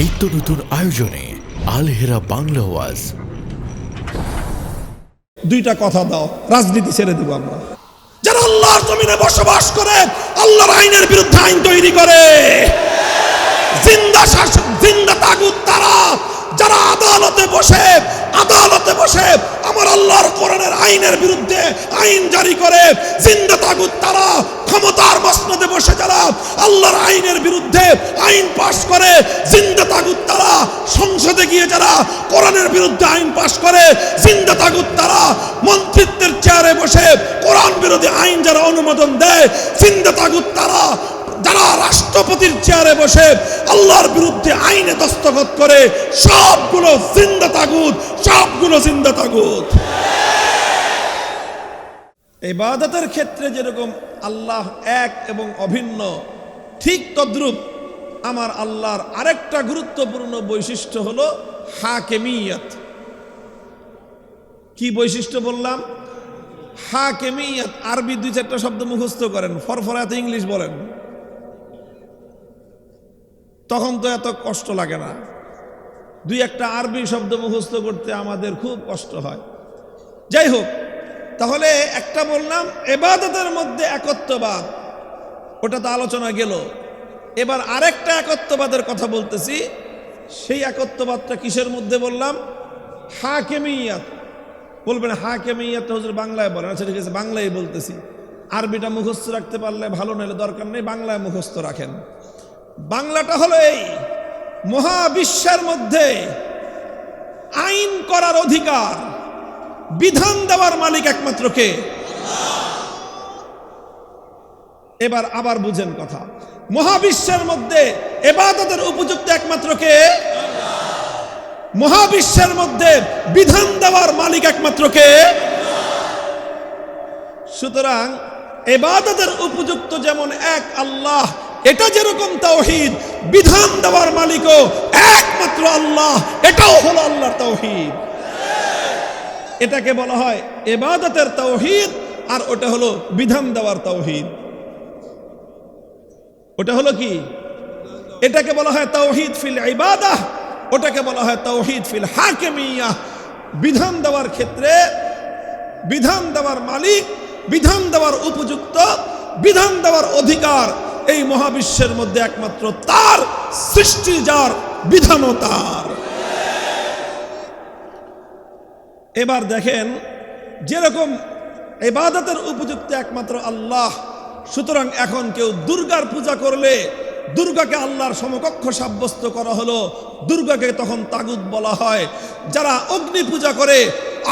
নিত্য নতুন আয়োজনে আলহেরা বাংলা ওয়াজ। দুইটা কথা দাও, রাজনীতি ছেড়ে দেবো আমরা। যারা আল্লাহর জমিনে বসবাস করে, আল্লাহর আইনের বিরুদ্ধে আইন তৈরি করে, জিন্দা শাসক, জিন্দা তাগুত তারা, যারা আদালতে বসে আদালতে বসে আমার আল্লাহর কোরআনের আইনের বিরুদ্ধে আইন জারি করে। জিন্দা তাগুত তারা ক্ষমতার মসনদে বসে যারা আল্লাহর আইনের বিরুদ্ধে আইন পাশ করে, জিন্দা তাগুত তারা সংসদে গিয়ে যারা কোরআনের বিরুদ্ধে আইন পাশ করে, জিন্দা তাগুত তারা মন্ত্রিত্বের চেয়ারে বসে কোরআন বিরোধী আইন যারা অনুমোদন দেয়, জিন্দা তাগুত তারা যারা রাষ্ট্রপতির চেয়ারে বসে আল্লাহর বিরুদ্ধে আইনে দস্তখত করে, সবগুলো জিন্দা তাগুত, সবগুলো জিন্দা তাগুত। ইবাদতের ক্ষেত্রে যেরকম আল্লাহ এক এবং অভিন্ন, ঠিক তদ্রূপ আমার আল্লাহর আরেকটা গুরুত্বপূর্ণ বৈশিষ্ট্য হলো হাকেমিয়াত। কি বৈশিষ্ট্য বললাম? হাকেমিয়াত, আরবি দুই চারটা শব্দ মুখস্থ করেন, ফরফরাতে ইংলিশ বলেন। তখন তো এত কষ্ট লাগে না। দুই একটা আরবি শব্দ মুখস্থ করতে আমাদের খুব কষ্ট হয়। যাই হোক, তাহলে একটা বললাম, এবাদতের মধ্যে একত্ববাদ। ওটা তো আলোচনা গেল। এবার আরেকটা একত্ববাদের কথা বলতেছি। সেই একত্ববাদটা কিসের মধ্যে বললাম? হাকেমিয়াত। বলবেন হাকেমিয়াত হুজুর বাংলায় বলেন। আচ্ছা ঠিক আছে, বাংলায় বলতেছি। আরবিটা মুখস্থ রাখতে পারলে ভালো নইলে দরকার নেই, বাংলায় মুখস্থ রাখেন। বাংলাটা হলো এই, মহাবিশ্বের মধ্যে আইন করার অধিকার, বিধান দেওয়ার মালিক একমাত্র কে? এবার আবার বুঝেন কথা। মহাবিশ্বের মধ্যে এবাদতের উপযুক্ত একমাত্র কে? মহাবিশ্বের মধ্যে বিধান দেওয়ার মালিক একমাত্র কে? সুতরাং এবাদতের উপযুক্ত যেমন এক আল্লাহ এটা যেরকম তাওহিদ, বিধান দেওয়ার মালিকও একমাত্র আল্লাহ, এটাও হলো আল্লাহর তাওহিদ। এটাকে বলা হয় এবাদতের তাওহিদ আর ওটা হলো বিধান দেওয়ার তাওহিদ। ওটা হলো কি? এটাকে বলা হয় তাওহিদ ফিল ইবাদাহ, ওটাকে বলা হয় তাওহিদ ফিল হাকিমিয়া। বিধান দেওয়ার ক্ষেত্রে বিধান দেওয়ার মালিক, বিধান দেওয়ার উপযুক্ত, বিধান দেওয়ার অধিকার এই মহাবিশ্বের মধ্যে একমাত্র তার সৃষ্টি, যার বিধানও তার। এবার দেখেন, যেরকম এবাদতের উপযুক্ত একমাত্র আল্লাহ, সুতরাং এখন কেউ দুর্গার পূজা করলে দুর্গাকে আল্লাহর সমকক্ষ সাব্যস্ত করা হলো। দুর্গাকে তখন তাগুদ বলা হয়। যারা অগ্নি পূজা করে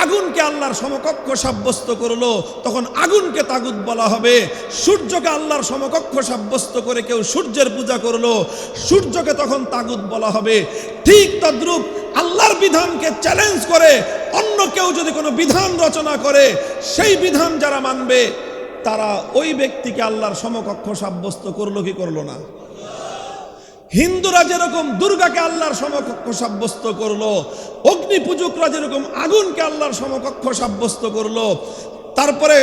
আগুনকে আল্লাহর সমকক্ষ সাব্যস্ত করল, তখন আগুনকে তাগুদ বলা হবে। সূর্যকে আল্লাহর সমকক্ষ সাব্যস্ত করে কেউ সূর্যের পূজা করল, সূর্যকে তখন তাগুদ বলা হবে। ঠিক তদ্রূপ আল্লাহর বিধানকে চ্যালেঞ্জ করে অন্য কেউ যদি কোনো বিধান রচনা করে, সেই বিধান যারা মানবে, তারা ওই ব্যক্তিকে আল্লাহর সমকক্ষ সাব্যস্ত করল কি করল না? হিন্দুরা যেরকম দুর্গাকে আল্লাহর সমকক্ষ সাব্যস্ত করল অগ্নি পূজকরা যেরকম আগুনকে আল্লাহর সমকক্ষ সাব্যস্ত করল, তারপরে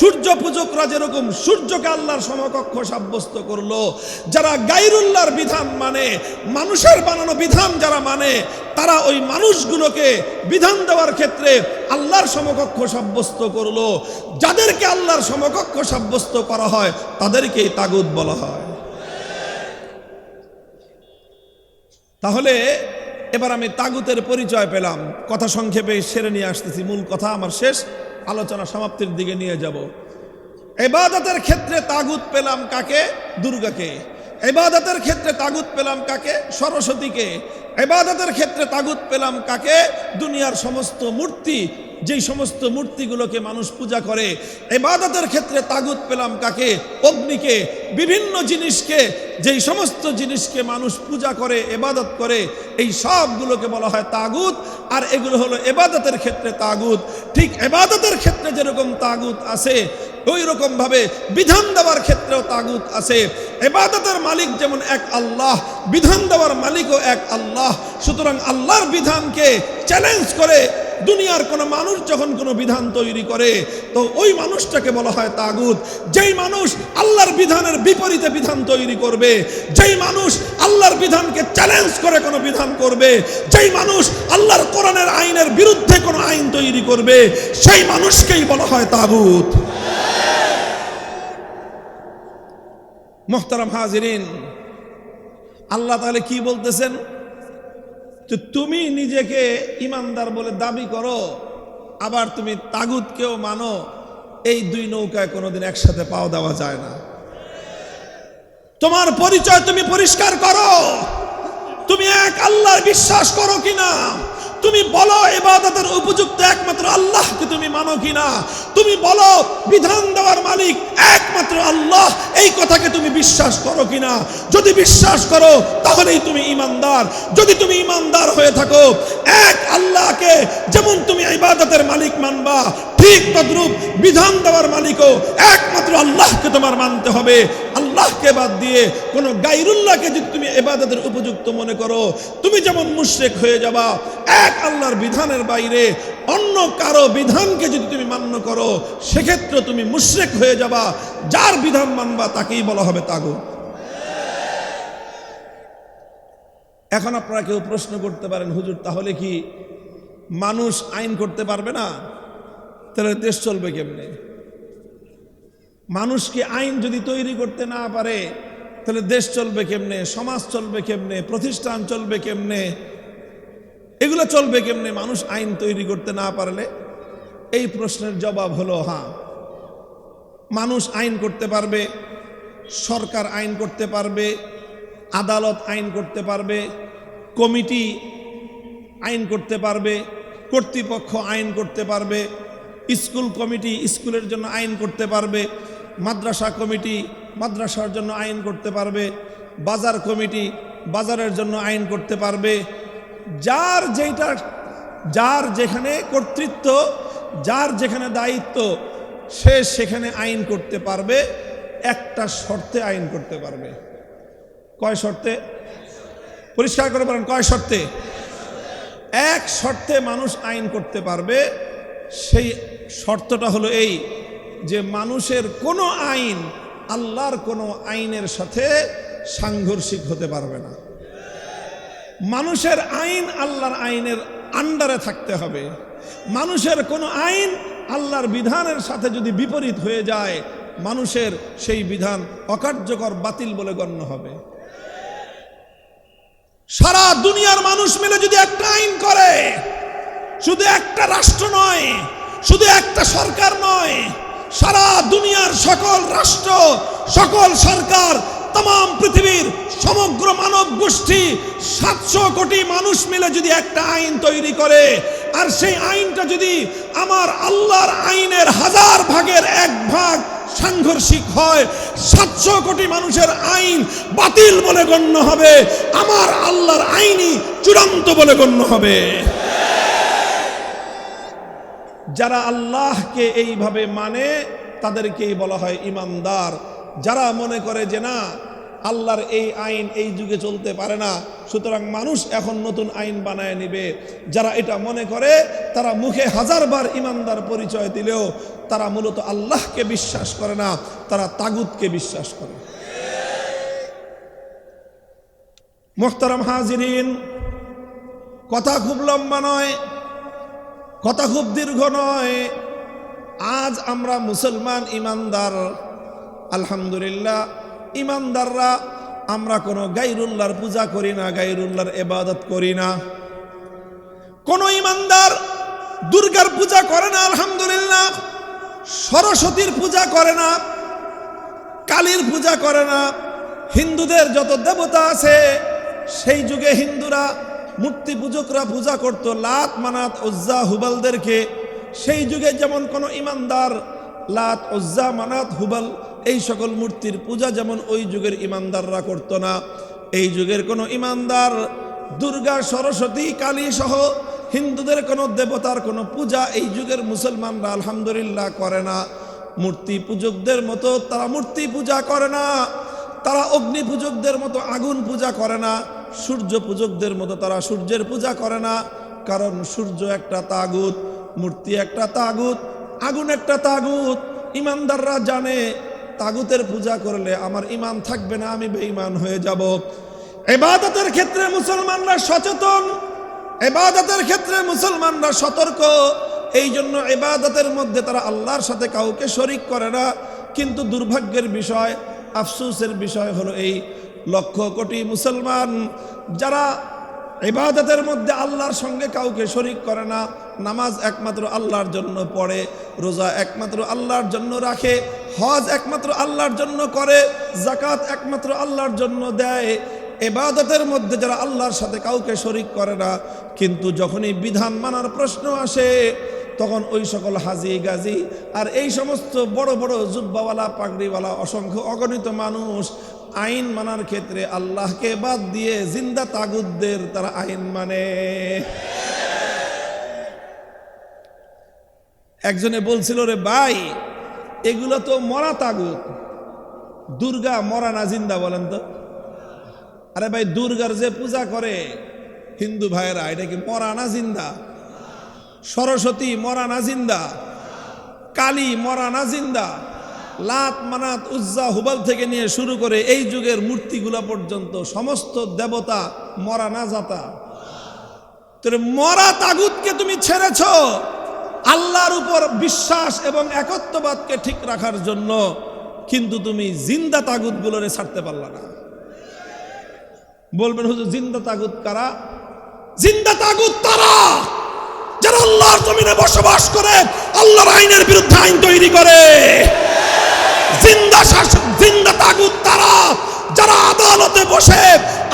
সূর্য পূজকরা যেরকম সূর্যকে আল্লাহর সমকক্ষ সাব্যস্ত করল, যারা গাইরুল্লাহর বিধান মানে মানুষের বানানো বিধান যারা মানে তারা ওই মানুষগুলোকে বিধান দেওয়ার ক্ষেত্রে আল্লাহর সমকক্ষ সাব্যস্ত করল। যাদেরকে আল্লাহর সমকক্ষ সাব্যস্ত করা হয়, তাদেরকেই তাগুদ বলা হয়। তাহলে এবার আমি তাগুতের পরিচয় পেলাম। কথা সংক্ষেপে সেরে নিয়ে আসতেছি। মূল কথা আমার শেষ। আলোচনা সমাপ্তির দিকে নিয়ে যাব। এবাদতের ক্ষেত্রে তাগুত পেলাম কাকে? দুর্গাকে। এবাদতের ক্ষেত্রে তাগুত পেলাম কাকে? সরস্বতীকে। এবাদতের ক্ষেত্রে তাগুত পেলাম কাকে? দুনিয়ার সমস্ত মূর্তি যেই সমস্ত মূর্তিগুলোকে মানুষ পূজা করে এবাদতের ক্ষেত্রে তাগুত পেলাম কাকে? অগ্নিকে। বিভিন্ন জিনিসকে, যেই সমস্ত জিনিসকে মানুষ পূজা করে এবাদত করে, এই সবগুলোকে বলা হয় তাগুত। আর এগুলো হলো এবাদতের ক্ষেত্রে তাগুত। ঠিক এবাদতের ক্ষেত্রে যেরকম তাগুত আছে ওই রকম ভাবে বিধান দেওয়ার ক্ষেত্রেও তাগুত আছে। এবাদতের মালিক যেমন এক আল্লাহ, বিধান দেওয়ার মালিকও এক আল্লাহ। সুতরাং আল্লাহর বিধানকে চ্যালেঞ্জ করে দুনিয়ার কোনো মানুষ যখন কোনো বিধান তৈরি করে, তো ওই মানুষটাকে বলা হয় তাগুত। যেই মানুষ আল্লাহর বিধানের বিপরীতে বিধান তৈরি করবে, যেই মানুষ আল্লাহর বিধানকে চ্যালেঞ্জ করে কোনো বিধান করবে, যেই মানুষ আল্লাহর কোরআনের আইনের বিরুদ্ধে কোনো আইন তৈরি করবে, সেই মানুষকেই বলা হয় তাগুত। মোহতারাম হাজিরিন, আল্লাহ তাহলে কি বলতেছেন? যে তুমি নিজেকে ইমানদার বলে দাবি করো, আবার তুমি তাগুতকেও মানো, এই দুই নৌকায় কোনোদিন একসাথে পাও দেওয়া যায় না। তোমার পরিচয় তুমি পরিষ্কার করো। তুমি এক আল্লাহর বিশ্বাস করো কিনা? তুমি বলো এবাদতের উপযুক্ত একমাত্র আল্লাহকে তুমি মানো কিনা? তুমি বলো বিধান দেওয়ার মালিক একমাত্র আল্লাহ। এই কথাকে তুমি বিশ্বাস করো কিনা? যদি বিশ্বাস করো, তাহলেই তুমি ইমানদার। যদি তুমি ইমানদার হয়ে থাকো, এক আল্লাহকে যেমন তুমি ইবাদতের মালিক মানবা, ঠিক তদ্রূপ বিধান দেওয়ার মালিকও একমাত্র আল্লাহকে তোমার মানতে হবে। আল্লাহকে বাদ দিয়ে কোনো গাইরুল্লাহকে যদি তুমি এবাদতের উপযুক্ত মনে করো, তুমি যেমন মুশরেক হয়ে যাবা, এক আল্লাহর বিধানের বাইরে অন্য কারও বিধানকে যদি তুমি মান্য করো, সেক্ষেত্রে তুমি মুশরেক হয়ে যাবা। যার বিধান মানবা তাকেই বলা হবে তাগো এখন আপনারা কেউ প্রশ্ন করতে পারেন, হুজুর, তাহলে কি মানুষ আইন করতে পারবে না? তাহলে দেশ চলবে কেমনে? মানুষকে আইন যদি তৈরি করতে না পারে, তাহলে দেশ চলবে কেমনে, সমাজ চলবে কেমনে, প্রতিষ্ঠান চলবে কেমনে? এগুলো চলবে কেমনে? মানুষ আইন তৈরি করতে না পারলে? এই প্রশ্নের জবাব হলো হ্যাঁ। মানুষ আইন করতে পারবে, সরকার আইন করতে পারবে, আদালত আইন করতে পারবে, কমিটি আইন করতে পারবে, কর্তৃপক্ষ আইন করতে পারবে, স্কুল কমিটি স্কুলের জন্য আইন করতে পারবে মাদ্রাসা কমিটি মাদ্রাসার জন্য আইন করতে পারবে, বাজার কমিটি বাজারের জন্য আইন করতে পারবে। যার যেটা যার যেখানে কর্তৃত্ব, যার যেখানে দায়িত্ব, সে সেখানে আইন করতে পারবে, একটা শর্তে আইন করতে পারবে। কয় শর্তে? পরিষ্কার করে বলেন, কয় শর্তে? এক শর্তে মানুষ আইন করতে পারবে, সেই শর্তটা হলো এই যে মানুষের কোনো আইন আল্লাহর কোনো আইনের সাথে সাংঘর্ষিক হতে পারবে না। মানুষের আইন আল্লাহর আইনের আন্ডারে থাকতে হবে। মানুষের কোনো আইন আল্লাহর বিধানের সাথে যদি বিপরীত হয়ে যায়, মানুষের সেই বিধান অকার্যকর, বাতিল বলে গণ্য হবে। সারা দুনিয়ার মানুষ মিলে যদি একটা আইন করে, শুধু একটা রাষ্ট্র নয়, শুধু একটা সরকার নয় সারা দুনিয়ার সকল রাষ্ট্র, সকল সরকার তাম পৃথিবীর সমগ্র মানব গোষ্ঠী সাতশো কোটি মানুষ মিলে যদি একটা আইন তৈরি করে, আর সেই আইনটা যদি আমার আল্লাহর আইনের হাজার ভাগের এক ভাগ সাংঘর্ষিক হয়, সাতশো কোটি মানুষের আইন বাতিল বলে গণ্য হবে, আমার আল্লাহর আইনই চূড়ান্ত বলে গণ্য হবে। যারা আল্লাহকে এইভাবে মানে তাদেরকেই বলা হয় ইমানদার। যারা মনে করে যে না, আল্লাহর এই আইন এই যুগে চলতে পারে না, সুতরাং মানুষ এখন নতুন আইন বানায় নিবে। যারা এটা মনে করে, তারা মুখে হাজারবার ইমানদার পরিচয় দিলেও তারা মূলত আল্লাহকে বিশ্বাস করে না, তারা তাগুতকে বিশ্বাস করে। মোখতারাম হাজিরিন, কথা খুব লম্বা নয়। কথা খুব দীর্ঘ নয়। আজ আমরা মুসলমান ইমানদার। আলহামদুলিল্লাহ, ইমানদাররা আমরা কোনো গাইরুল্লাহর পূজা করি না, গাইরুল্লাহর এবাদত করি না। কোন ইমানদার দুর্গার পূজা করে না, আলহামদুলিল্লাহ। সরস্বতীর পূজা করে না, কালীর পূজা করে না। হিন্দুদের যত দেবতা আছে, সেই যুগে হিন্দুরা মূর্তি পূজকরা পূজা করত, লাত, মানাত, ওজ্জা, হুবালদেরকে। সেই যুগে যেমন কোনো ইমানদার, লাত, ওজ্জা, মানাত, হুবাল, এই সকল মূর্তির পূজা যেমন ওই যুগের ইমানদাররা করত না। এই যুগের কোনো ইমানদার, দুর্গা, সরস্বতী, কালী সহ হিন্দুদের কোনো দেবতার কোনো পূজা এই যুগের মুসলমানরা আলহামদুলিল্লাহ করে না। মূর্তি পূজকদের মতো তারা মূর্তি পূজা করে না, তারা অগ্নি পূজকদের মতো আগুন পূজা করে না। সূর্য পূজকদের মতো তারা সূর্যের পূজা করে না, কারণ সূর্য একটা তাগুত, মূর্তি একটা তাগুত, আগুন একটা তাগুত। ইমানদাররা জানে, তাগুতের পূজা করলে আমার ইমান থাকবে না, আমি বেঈমান হয়ে যাব। এবাদতের ক্ষেত্রে মুসলমানরা সচেতন, এবাদতের ক্ষেত্রে মুসলমানরা সতর্ক। এই জন্য এবাদতের মধ্যে তারা আল্লাহর সাথে কাউকে শরিক করে না। কিন্তু দুর্ভাগ্যের বিষয়, আফসোসের বিষয় হলো এই লক্ষ কোটি মুসলমান যারা ইবাদতের মধ্যে আল্লাহর সঙ্গে কাউকে শরিক করে না, নামাজ একমাত্র আল্লাহর জন্য পড়ে, রোজা একমাত্র আল্লাহর জন্য রাখে, হজ একমাত্র আল্লাহর জন্য করে জাকাত একমাত্র আল্লাহর জন্য দেয় এবাদতের মধ্যে যারা আল্লাহর সাথে কাউকে শরিক করে না, কিন্তু যখনই বিধান মানার প্রশ্ন আসে, তখন ওই সকল হাজি গাজি আর এই সমস্ত বড় বড় জুব্বাওয়ালা, পাগড়িওয়ালা, অসংখ্য অগণিত মানুষ আইন মানার ক্ষেত্রে আল্লাহকে বাদ দিয়ে জিন্দা তাগুদদের তারা আইন মানে। একজনে বলছিল, রে ভাই, এগুলো তো মরা তাগুদ দুর্গা মরা না জিন্দা বলেন তো? আরে ভাই, দুর্গার যে পূজা করে, হিন্দু ভাইয়েরা, এটা কি মরা না জিন্দা? সরস্বতী মরা না জিন্দা? কালী মরা না জিন্দা? লাত মানাত উজ্জা হুবাল থেকে নিয়ে শুরু করে এই যুগের মূর্তিগুলা পর্যন্ত সমস্ত দেবতা মরা না যাতা। মরা তাগুতকে তুমি ছেড়েছ। আল্লাহর উপর বিশ্বাস এবং একত্ববাদকে ঠিক রাখার জন্য কিন্তু তুমি জিন্দা তাগুতগুলোরে ছাড়তে পারলা না। বলবেন, হুজুর, জিন্দা তাগুত কারা? জিন্দা তাগুত তারা যারা আল্লাহর জমিনে বসবাস করে, আল্লাহর আইনের বিরুদ্ধে আইন তৈরি করে। জিন্দা শাসক জিন্দা তাগুত তারা, যারা আদালতে বসে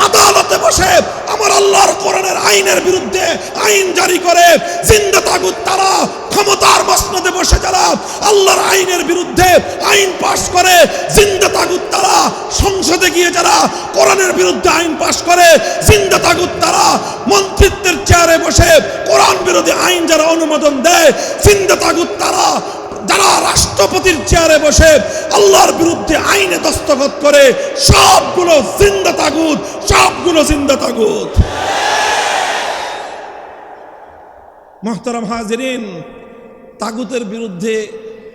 আদালতে বসে আমার আল্লাহর কোরআনের আইনের বিরুদ্ধে আইন জারি করে, জিন্দা তাগুত তারা ক্ষমতার মসনদে বসে যারা আল্লাহর আইনের বিরুদ্ধে আইন পাশ করে, জিন্দা তাগুত তারা সংসদে গিয়ে যারা কোরআনের বিরুদ্ধে আইন পাশ করে, জিন্দা তাগুত তারা মন্ত্রিত্বের চেয়ারে বসে কোরআন বিরোধী আইন যারা অনুমোদন দেয়, জিন্দা তাগুত তারা যারা রাষ্ট্রপতির চেয়ারে বসে আল্লাহর বিরুদ্ধে আইনে দস্তখত করে, সবগুলো জিন্দা তাগুত, সবগুলো জিন্দা তাগুত। মোহতারাম হাজরিন, তাগুতের বিরুদ্ধে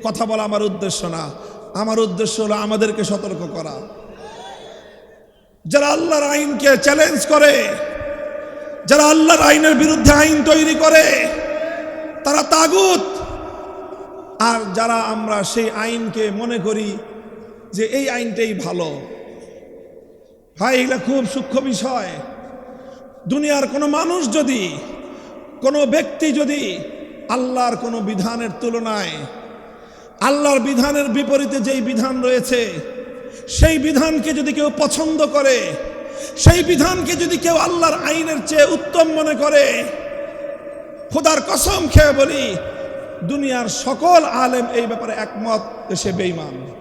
কথা বলা আমার উদ্দেশ্য না। আমার উদ্দেশ্য হলো আমাদেরকে সতর্ক করা। যারা আল্লাহর আইনকে চ্যালেঞ্জ করে, যারা আল্লাহর আইনের বিরুদ্ধে আইন তৈরি করে, তারা তাগুত আর যারা আমরা সেই আইনকে মনে করি যে এই আইনটাই ভালো। ভাই, এগুলো খুব সূক্ষ্ম বিষয়। দুনিয়ার কোনো মানুষ যদি, কোনো ব্যক্তি যদি আল্লাহর কোনো বিধানের তুলনায়, আল্লাহর বিধানের বিপরীতে যেই বিধান রয়েছে, সেই বিধানকে যদি কেউ পছন্দ করে, সেই বিধানকে যদি কেউ আল্লাহর আইনের চেয়ে উত্তম মনে করে, খোদার কসম খেয়ে বলি দুনিয়ার সকল আলেম এই ব্যাপারে একমত সে বেইমান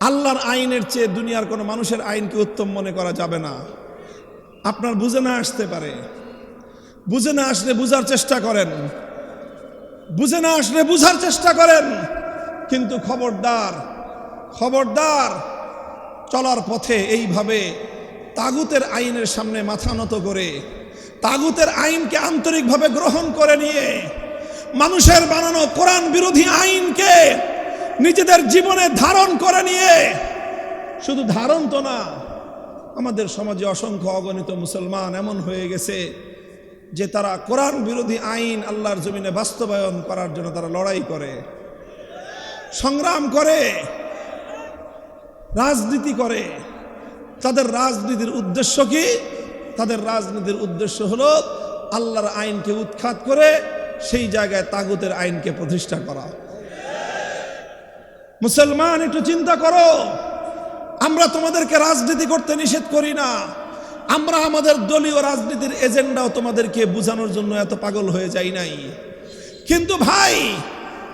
আল্লাহর আইনের চেয়ে দুনিয়ার কোনো মানুষের আইনকে উত্তম মনে করা যাবে না। আপনার বুঝে না আসতে পারে। বুঝে না আসলে বুঝার চেষ্টা করেন। বুঝে না আসলে বুঝার চেষ্টা করেন। কিন্তু খবরদার খবরদার চলার পথে এইভাবে তাগুতের আইনের সামনে মাথা নত করে তাগুতের আইনকে আন্তরিকভাবে গ্রহণ করে নিয়ে মানুষের বানানো কোরআন বিরোধী আইনকে নিজেদের জীবনে ধারণ করে নিয়ে, শুধু ধারণ তো না, আমাদের সমাজে অসংখ্য অগণিত মুসলমান এমন হয়ে গেছে যে তারা কোরআন বিরোধী আইন আল্লাহর জমিনে বাস্তবায়ন করার জন্য তারা লড়াই করে, সংগ্রাম করে, রাজনীতি করে। তাদের রাজনীতির উদ্দেশ্য কি? তাদের রাজনীতির উদ্দেশ্য হলো আল্লাহর আইনকে উৎখাত করে সেই জায়গায় তাগুতের আইনকে প্রতিষ্ঠা করা। মুসলমান, একটু চিন্তা করো। আমরা তোমাদেরকে রাজনীতি করতে নিষেধ করি না। আমরা আমাদের দলীয় রাজনীতির এজেন্ডাও তোমাদেরকে বোঝানোর জন্য এত পাগল হয়ে যাই নাই। কিন্তু ভাই,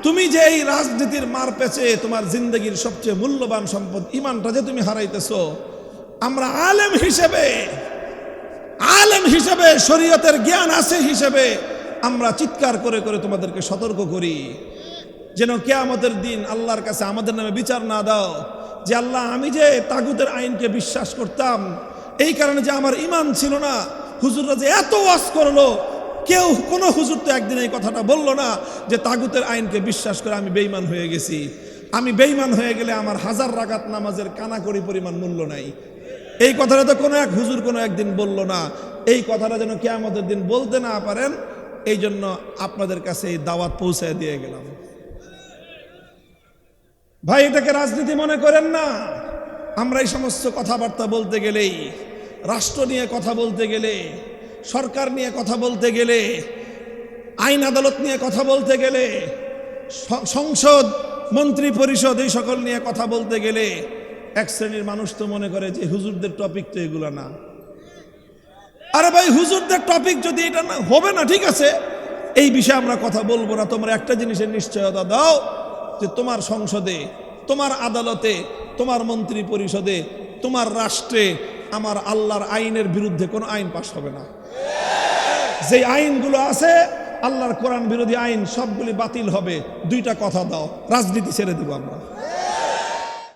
তুমি যে এই রাজনীতির মার পেছে, তোমার জিন্দগির সবচেয়ে মূল্যবান সম্পদ, ইমানটা যে তুমি হারাইতেছ, আমরা আলেম হিসেবে আলেম হিসেবে, শরীয়তের জ্ঞান আছে হিসেবে, আমরা চিৎকার করে করে তোমাদেরকে সতর্ক করি। যেন কেয়ামতের দিন আল্লাহর কাছে আমাদের নামে বিচার না দাও। যে আল্লাহ, আমি যে তাগুতের আইনকে বিশ্বাস করতাম, এই কারণে যে আমার ইমান ছিল না, হুজুররা যে এত ওয়াজ করল, কেউ, কোনো হুজুর তো একদিন এই কথাটা বলল না, যে তাগুতের আইনকে বিশ্বাস করে আমি বেইমান হয়ে গেছি। আমি বেইমান হয়ে গেলে আমার হাজার রাগাত নামাজের কানাকড়ি পরিমাণ মূল্য নাই। এই কথাটা তো কোনো এক হুজুর কোনো একদিন বলল না। এই কথাটা যেন কেয়ামতের দিন বলতে না পারেন, এই জন্য আপনাদের কাছে এই দাওয়াত পৌঁছায় দিয়ে গেলাম। ভাই, এটাকে রাজনীতি মনে করেন না? আমরা এই সমস্ত কথাবার্তা বলতে গেলেই, রাষ্ট্র নিয়ে কথা বলতে গেলে, সরকার নিয়ে কথা বলতে গেলে, আইন আদালত নিয়ে কথা বলতে গেলে সংসদ মন্ত্রী পরিষদ এই সকল নিয়ে কথা বলতে গেলে এক শ্রেণির মানুষ তো মনে করে যে হুজুরদের টপিক তো এগুলো না। আরে ভাই, হুজুরদের টপিক যদি এটা না, হবে না, ঠিক আছে। এই বিষয়ে আমরা কথা বলব না। তোমরা একটা জিনিসের নিশ্চয়তা দাও, যে তোমার সংসদে, তোমার আদালতে, তোমার মন্ত্রী পরিষদে, তোমার রাষ্ট্রে, আমার আল্লাহর আইনের বিরুদ্ধে কোনো আইন পাশ হবে না। যে আইনগুলো আছে, আল্লাহর কোরআন বিরোধী আইন, সবগুলি বাতিল হবে। দুইটা কথা দাও, রাজনীতি ছেড়ে দেবো আমরা।